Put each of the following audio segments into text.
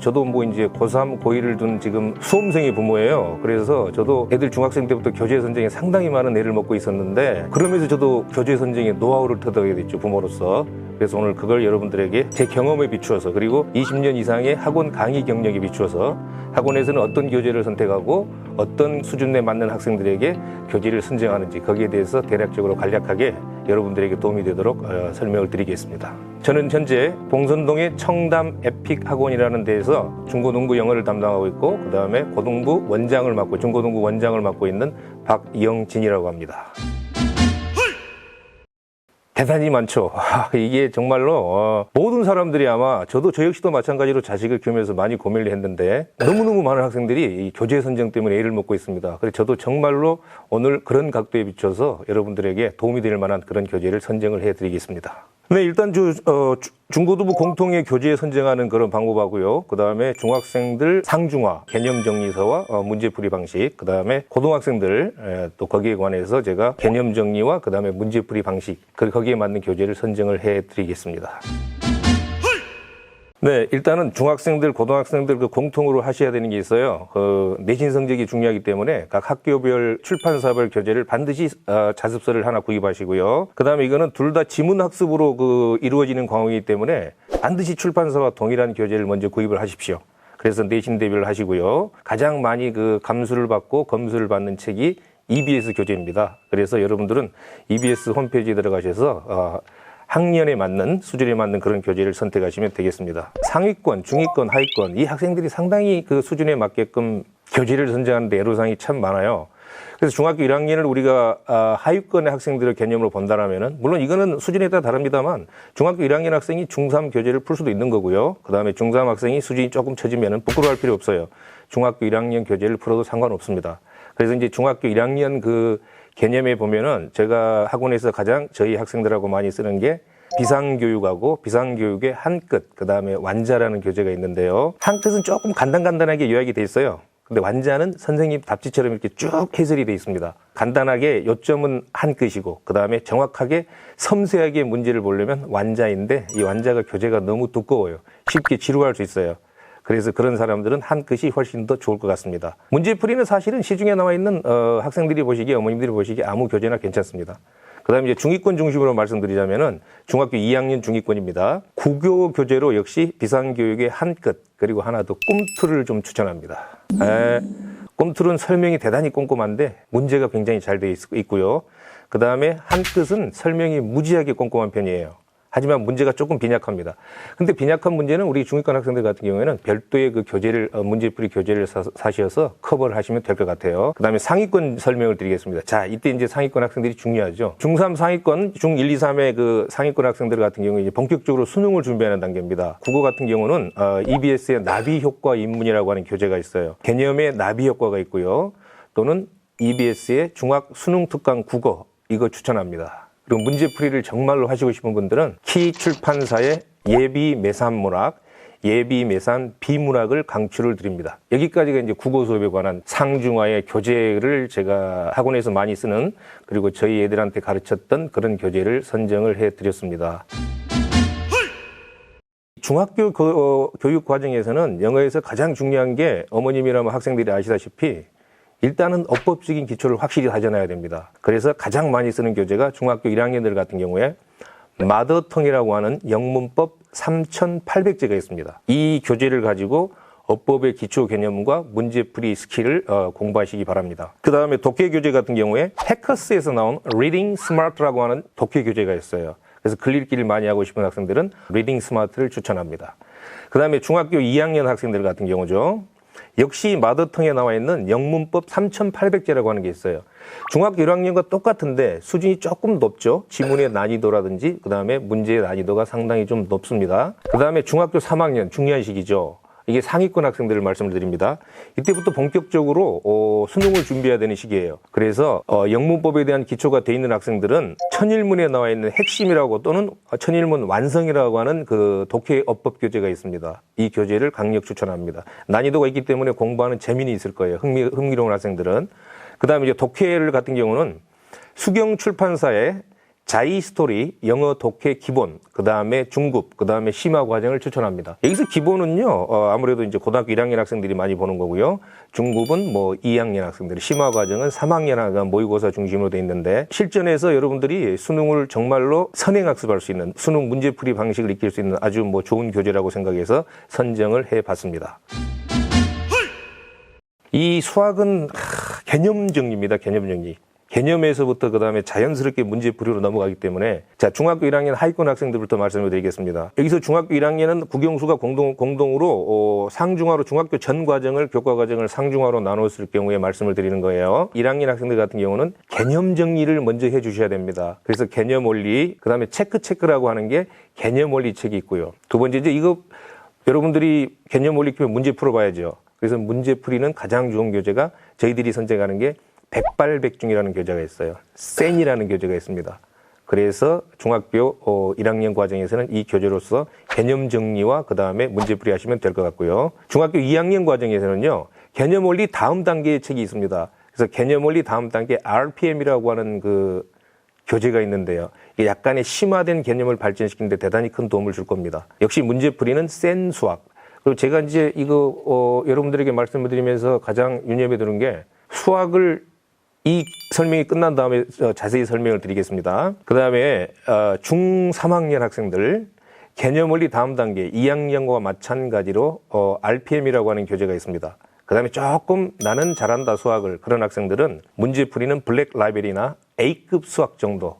저도 뭐 이제 고3, 고1을 둔 지금 수험생의 부모예요. 그래서 저도 애들 중학생 때부터 교재 선정에 상당히 많은 애를 먹고 있었는데 그러면서 저도 교재 선정의 노하우를 터득하게 됐죠, 부모로서. 그래서 오늘 그걸 여러분들에게 제 경험에 비추어서 그리고 20년 이상의 학원 강의 경력에 비추어서 학원에서는 어떤 교재를 선택하고 어떤 수준에 맞는 학생들에게 교재를 선정하는지 거기에 대해서 대략적으로 간략하게 여러분들에게 도움이 되도록 어, 설명을 드리겠습니다. 저는 현재 봉선동의 청담 에픽 학원이라는 데에서 중고등부 영어를 담당하고 있고 그 다음에 고등부 원장을 맡고 중고등부 원장을 맡고 있는 박영진이라고 합니다. 대단히 많죠. 아, 이게 정말로 어, 모든 사람들이 아마 저도 저 역시도 마찬가지로 자식을 키우면서 많이 고민을 했는데 너무너무 많은 학생들이 이 교재 선정 때문에 애를 먹고 있습니다. 그래서 저도 정말로 오늘 그런 각도에 비춰서 여러분들에게 도움이 될 만한 그런 교재를 선정을 해드리겠습니다. 네, 일단 주, 어, 주- 중고등부 공통의 교재 선정하는 그런 방법하고요. 그 다음에 중학생들 상중하 개념 정리서와 어, 문제 풀이 방식, 그 다음에 고등학생들 에, 또 거기에 관해서 제가 개념 정리와 그 다음에 문제 풀이 방식, 그 거기에 맞는 교재를 선정을 해드리겠습니다. 네, 일단은 중학생들, 고등학생들 그 공통으로 하셔야 되는 게 있어요. 그 내신 성적이 중요하기 때문에 각 학교별 출판사별 교재를 반드시 어, 자습서를 하나 구입하시고요. 그다음에 이거는 둘 다 지문 학습으로 그 이루어지는 과목이기 때문에 반드시 출판사와 동일한 교재를 먼저 구입을 하십시오. 그래서 내신 대비를 하시고요. 가장 많이 그 감수를 받고 검수를 받는 책이 EBS 교재입니다. 그래서 여러분들은 EBS 홈페이지에 들어가셔서 어, 학년에 맞는 수준에 맞는 그런 교재를 선택하시면 되겠습니다. 상위권, 중위권, 하위권 이 학생들이 상당히 그 수준에 맞게끔 교재를 선정하는데 애로사항이 참 많아요. 그래서 중학교 1학년을 우리가 아, 하위권의 학생들의 개념으로 본다라면은 물론 이거는 수준에 따라 다릅니다만 중학교 1학년 학생이 중3 교재를 풀 수도 있는 거고요. 그다음에 중3 학생이 수준이 조금 처지면은 부끄러워할 필요 없어요. 중학교 1학년 교재를 풀어도 상관없습니다. 그래서 이제 중학교 1학년 그 개념에 보면은 제가 학원에서 가장 저희 학생들하고 많이 쓰는 게 비상교육하고 비상교육의 한 끝, 그 다음에 완자라는 교재가 있는데요. 한 끝은 조금 간단간단하게 요약이 돼 있어요. 근데 완자는 선생님 답지처럼 이렇게 쭉 해설이 돼 있습니다. 간단하게 요점은 한 끝이고, 그 다음에 정확하게 섬세하게 문제를 보려면 완자인데, 이 완자가 교재가 너무 두꺼워요. 쉽게 지루할 수 있어요. 그래서 그런 사람들은 한 끝이 훨씬 더 좋을 것 같습니다. 문제풀이는 사실은 시중에 나와 있는 어, 학생들이 보시기에 어머님들이 보시기에 아무 교재나 괜찮습니다. 그다음에 이제 중위권 중심으로 말씀드리자면은 중학교 2학년 중위권입니다. 국어 교재로 역시 비상교육의 한끝 그리고 하나 더 꿈틀을 좀 추천합니다. 에, 꿈틀은 설명이 대단히 꼼꼼한데 문제가 굉장히 잘 돼 있고요. 그 다음에 한 끝은 설명이 무지하게 꼼꼼한 편이에요. 하지만 문제가 조금 빈약합니다. 근데 빈약한 문제는 우리 중위권 학생들 같은 경우에는 별도의 그 교재를, 어, 문제풀이 교재를 사, 사셔서 커버를 하시면 될 것 같아요. 그 다음에 상위권 설명을 드리겠습니다. 자, 이때 이제 상위권 학생들이 중요하죠. 중3 상위권, 중1, 2, 3의 그 상위권 학생들 같은 경우에 이제 본격적으로 수능을 준비하는 단계입니다. 국어 같은 경우는, 어, EBS의 나비 효과 입문이라고 하는 교재가 있어요. 개념의 나비 효과가 있고요. 또는 EBS의 중학 수능 특강 국어, 이거 추천합니다. 그리고 문제풀이를 정말로 하시고 싶은 분들은 키 출판사의 예비 매산 문학, 예비 매산 비문학을 강추를 드립니다. 여기까지가 이제 국어 수업에 관한 상중하의 교재를 제가 학원에서 많이 쓰는 그리고 저희 애들한테 가르쳤던 그런 교재를 선정을 해 드렸습니다. 중학교 교, 어, 교육 과정에서는 영어에서 가장 중요한 게 어머님이라면 학생들이 아시다시피 일단은 어법적인 기초를 확실히 다져놔야 됩니다. 그래서 가장 많이 쓰는 교재가 중학교 1학년들 같은 경우에 마더텅이라고 하는 영문법 3,800제가 있습니다. 이 교재를 가지고 어법의 기초 개념과 문제풀이 스킬을 어, 공부하시기 바랍니다. 그 다음에 독해 교재 같은 경우에 해커스에서 나온 Reading Smart라고 하는 독해 교재가 있어요. 그래서 글 읽기를 많이 하고 싶은 학생들은 Reading Smart를 추천합니다. 그 다음에 중학교 2학년 학생들 같은 경우죠. 역시 마더텅에 나와 있는 영문법 3,800제라고 하는 게 있어요. 중학교 1학년과 똑같은데 수준이 조금 높죠. 지문의 난이도라든지 그다음에 문제의 난이도가 상당히 좀 높습니다. 그다음에 중학교 3학년 중요한 시기죠. 이게 상위권 학생들을 말씀을 드립니다. 이때부터 본격적으로 어, 수능을 준비해야 되는 시기예요. 그래서 어, 영문법에 대한 기초가 돼 있는 학생들은 천일문에 나와 있는 핵심이라고 또는 천일문 완성이라고 하는 그 독해 어법 교재가 있습니다. 이 교재를 강력 추천합니다. 난이도가 있기 때문에 공부하는 재미는 있을 거예요. 흥미, 흥미로운 학생들은. 그 다음에 이제 독해를 같은 경우는 수경 출판사의 자이 스토리, 영어 독해 기본, 그 다음에 중급, 그 다음에 심화 과정을 추천합니다. 여기서 기본은요, 어, 아무래도 이제 고등학교 1학년 학생들이 많이 보는 거고요. 중급은 뭐 2학년 학생들, 심화 과정은 3학년 학년 모의고사 중심으로 돼 있는데 실전에서 여러분들이 수능을 정말로 선행학습할 수 있는 수능 문제풀이 방식을 익힐 수 있는 아주 뭐 좋은 교재라고 생각해서 선정을 해봤습니다. 이 수학은 하, 개념 정리입니다. 개념 정리. 개념에서부터 그 다음에 자연스럽게 문제풀이로 넘어가기 때문에 자 중학교 1학년 하위권 학생들부터 말씀을 드리겠습니다. 여기서 중학교 1학년은 국영수가 공동 공동으로 어, 상중하로 중학교 전 과정을 교과 과정을 상중하로 나눴을 경우에 말씀을 드리는 거예요. 1학년 학생들 같은 경우는 개념 정리를 먼저 해주셔야 됩니다. 그래서 개념 원리 그 다음에 체크 체크라고 하는 게 개념 원리 책이 있고요. 두 번째 이제 이거 여러분들이 개념 원리 키면 문제 풀어봐야죠. 그래서 문제 풀이는 가장 좋은 교재가 저희들이 선택하는 게 백발백중이라는 교재가 있어요. 센이라는 교재가 있습니다. 그래서 중학교 어, 1학년 과정에서는 이 교재로서 개념 정리와 그 다음에 문제풀이 하시면 될 것 같고요. 중학교 2학년 과정에서는요, 개념 원리 다음 단계의 책이 있습니다. 그래서 개념 원리 다음 단계 RPM이라고 하는 그 교재가 있는데요. 약간의 심화된 개념을 발전시키는데 대단히 큰 도움을 줄 겁니다. 역시 문제풀이는 센 수학. 그리고 제가 이제 이거 어, 여러분들에게 말씀을 드리면서 가장 유념해 두는 게 수학을 이 설명이 끝난 다음에 어, 자세히 설명을 드리겠습니다. 그 다음에 어, 중 3학년 학생들 개념 원리 다음 단계 2학년과 마찬가지로 어, RPM이라고 하는 교재가 있습니다. 그 다음에 조금 나는 잘한다 수학을 그런 학생들은 문제풀이는 블랙 라벨이나 A급 수학 정도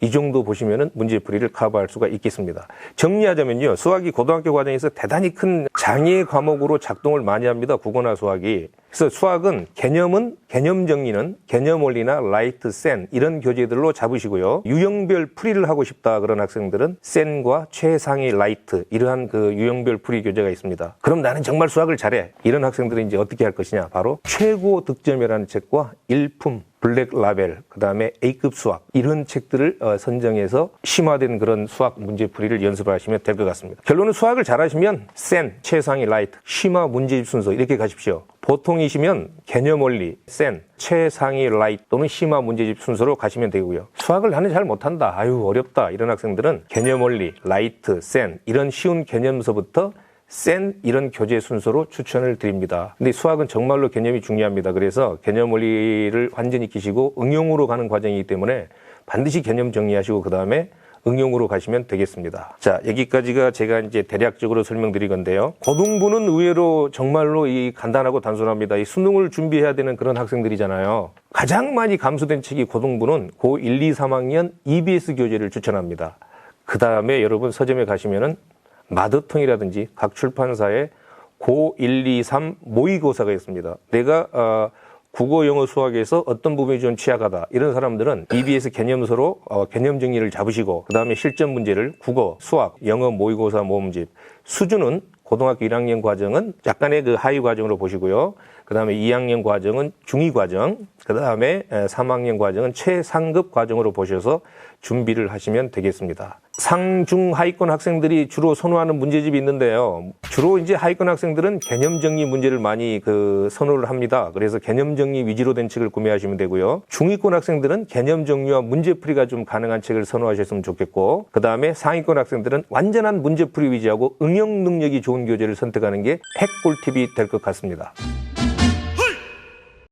이 정도 보시면은 문제풀이를 커버할 수가 있겠습니다. 정리하자면요. 수학이 고등학교 과정에서 대단히 큰 장애 과목으로 작동을 많이 합니다. 국어나 수학이. 그래서 수학은 개념은 개념 정리는 개념 원리나 라이트, 센 이런 교재들로 잡으시고요. 유형별 풀이를 하고 싶다 그런 학생들은 센과 최상위 라이트 이러한 그 유형별 풀이 교재가 있습니다. 그럼 나는 정말 수학을 잘해. 이런 학생들은 이제 어떻게 할 것이냐? 바로 최고 득점이라는 책과 일품 블랙 라벨, 그 다음에 A급 수학, 이런 책들을 어, 선정해서 심화된 그런 수학 문제풀이를 연습하시면 될 것 같습니다. 결론은 수학을 잘하시면 센, 최상위 라이트, 심화 문제집 순서 이렇게 가십시오. 보통이시면 개념 원리, 센, 최상위 라이트 또는 심화 문제집 순서로 가시면 되고요. 수학을 나는 잘 못한다. 아유, 어렵다. 이런 학생들은 개념 원리, 라이트, 센, 이런 쉬운 개념서부터 센 이런 교재 순서로 추천을 드립니다. 근데 수학은 정말로 개념이 중요합니다. 그래서 개념 원리를 완전히 익히시고 응용으로 가는 과정이기 때문에 반드시 개념 정리하시고 그 다음에 응용으로 가시면 되겠습니다. 자, 여기까지가 제가 이제 대략적으로 설명드린 건데요. 고등부는 의외로 정말로 이 간단하고 단순합니다. 이 수능을 준비해야 되는 그런 학생들이잖아요. 가장 많이 감소된 책이 고등부는 고 1, 2, 3학년 EBS 교재를 추천합니다. 그 다음에 여러분 서점에 가시면은 마더통이라든지 각 출판사에 고 1, 2, 3 모의고사가 있습니다. 내가 어, 국어, 영어, 수학에서 어떤 부분이 좀 취약하다 이런 사람들은 EBS 개념서로 어, 개념 정리를 잡으시고 그 다음에 실전 문제를 국어, 수학, 영어 모의고사 모음집 수준은 고등학교 1학년 과정은 약간의 그 하위 과정으로 보시고요. 그 다음에 2학년 과정은 중위 과정, 그 다음에 3학년 과정은 최상급 과정으로 보셔서 준비를 하시면 되겠습니다. 상중 하위권 학생들이 주로 선호하는 문제집이 있는데요. 주로 이제 하위권 학생들은 개념 정리 문제를 많이 그 선호를 합니다. 그래서 개념 정리 위주로 된 책을 구매하시면 되고요. 중위권 학생들은 개념 정리와 문제풀이가 좀 가능한 책을 선호하셨으면 좋겠고, 그 다음에 상위권 학생들은 완전한 문제풀이 위주하고 응용 능력이 좋은 교재를 선택하는 게 핵 꿀팁이 될 것 같습니다.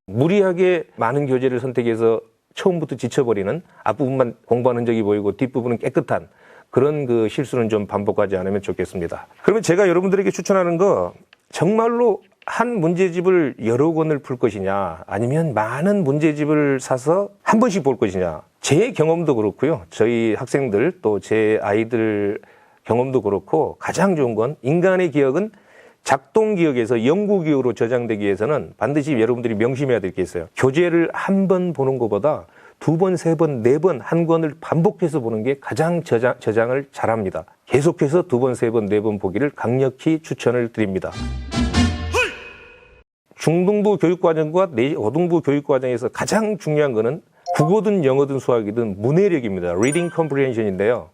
무리하게 많은 교재를 선택해서 처음부터 지쳐버리는 앞부분만 공부한 흔적이 보이고 뒷부분은 깨끗한 그런 그 실수는 좀 반복하지 않으면 좋겠습니다. 그러면 제가 여러분들에게 추천하는 거 정말로 한 문제집을 여러 권을 풀 것이냐 아니면 많은 문제집을 사서 한 번씩 볼 것이냐 제 경험도 그렇고요. 저희 학생들 또 제 아이들 경험도 그렇고 가장 좋은 건 인간의 기억은 작동 기억에서 영구 기억으로 저장되기 위해서는 반드시 여러분들이 명심해야 될 게 있어요. 교재를 한 번 보는 것보다 두 번, 세 번, 네 번 한 권을 반복해서 보는 게 가장 저장, 저장을 잘합니다. 계속해서 두 번, 세 번, 네 번 보기를 강력히 추천을 드립니다. 중등부 교육과정과 내- 고등부 교육과정에서 가장 중요한 거는 국어든 영어든 수학이든 문해력입니다. Reading Comprehension인데요.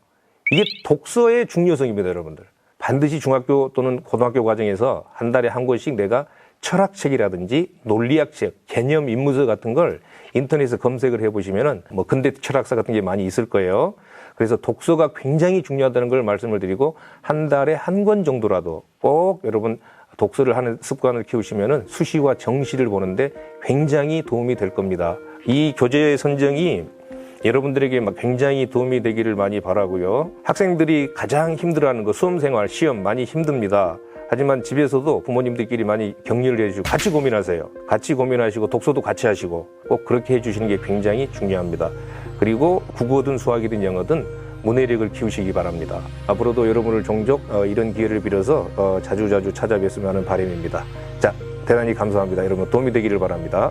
이게 독서의 중요성입니다, 여러분들. 반드시 중학교 또는 고등학교 과정에서 한 달에 한 권씩 내가 철학책이라든지 논리학책, 개념 인문서 같은 걸 인터넷에 검색을 해보시면은 뭐 근대 철학사 같은 게 많이 있을 거예요. 그래서 독서가 굉장히 중요하다는 걸 말씀을 드리고 한 달에 한 권 정도라도 꼭 여러분 독서를 하는 습관을 키우시면은 수시와 정시를 보는데 굉장히 도움이 될 겁니다. 이 교재 선정이 여러분들에게 막 굉장히 도움이 되기를 많이 바라고요. 학생들이 가장 힘들어하는 거 수험 생활, 시험 많이 힘듭니다. 하지만 집에서도 부모님들끼리 많이 격려를 해주시고 같이 고민하세요. 같이 고민하시고 독서도 같이 하시고 꼭 그렇게 해주시는 게 굉장히 중요합니다. 그리고 국어든 수학이든 영어든 문해력을 키우시기 바랍니다. 앞으로도 여러분을 종종 어, 이런 기회를 빌어서 어, 자주자주 찾아뵙으면 하는 바람입니다. 자, 대단히 감사합니다. 여러분 도움이 되기를 바랍니다.